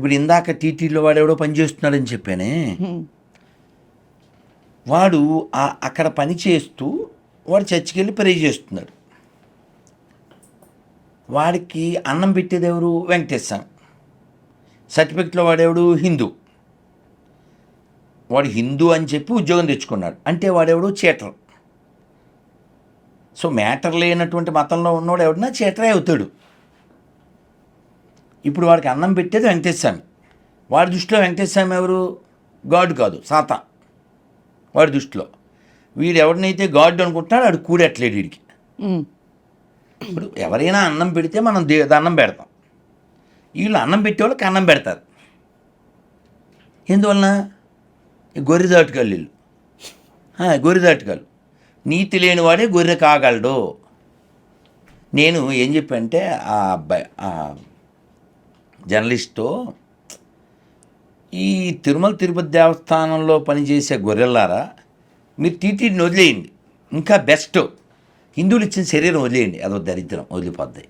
ఇప్పుడు ఇందాక టీటీలో వాడు ఎవడో పని చేస్తున్నాడని చెప్పానే. వాడు ఆ- అక్కడ పని చేస్తూ వాడు చర్చికి వెళ్ళి ప్రే చేస్తున్నాడు. వాడికి అన్నం పెట్టేది ఎవరు? వెంకటేశ్వర సర్టిఫికెట్లో వాడెవడు హిందూ. వాడు హిందూ అని చెప్పి ఉద్యోగం తెచ్చుకున్నాడు. అంటే వాడెవడు చీటర్. సో మ్యాటర్ లేనటువంటి మతంలో ఉన్నవాడు ఎవడన్నా చీటరే అవుతాడు. ఇప్పుడు వాడికి అన్నం పెట్టేది వెంకటేశ్వమి వాడి దృష్టిలో వెంకటేశ్వమి ఎవరు? గాడ్ కాదు సాత వాడి దృష్టిలో. వీడు ఎవరినైతే గాడ్ అనుకుంటున్నాడో వాడు కూడట్లేడు వీడికి. ఇప్పుడు ఎవరైనా అన్నం పెడితే మనం దే అన్నం పెడతాం. వీళ్ళు అన్నం పెట్టేవాళ్ళకి అన్నం పెడతారు. ఎందువలన? గొర్రె దాటుకాళ్ళు వీళ్ళు. గొర్రె దాటుకాళ్ళు. నీతి లేనివాడే గొర్రె కాగలడు. నేను ఏం చెప్పంటే ఆ అబ్బాయి జర్నలిస్టు ఈ తిరుమల తిరుపతి దేవస్థానంలో పనిచేసే గొర్రెల్లారా మీరు టీటీడీని వదిలేయండి. ఇంకా బెస్ట్. హిందువులు ఇచ్చిన శరీరం వదిలేయండి. అదో దరిద్రం వదిలిపోద్ది.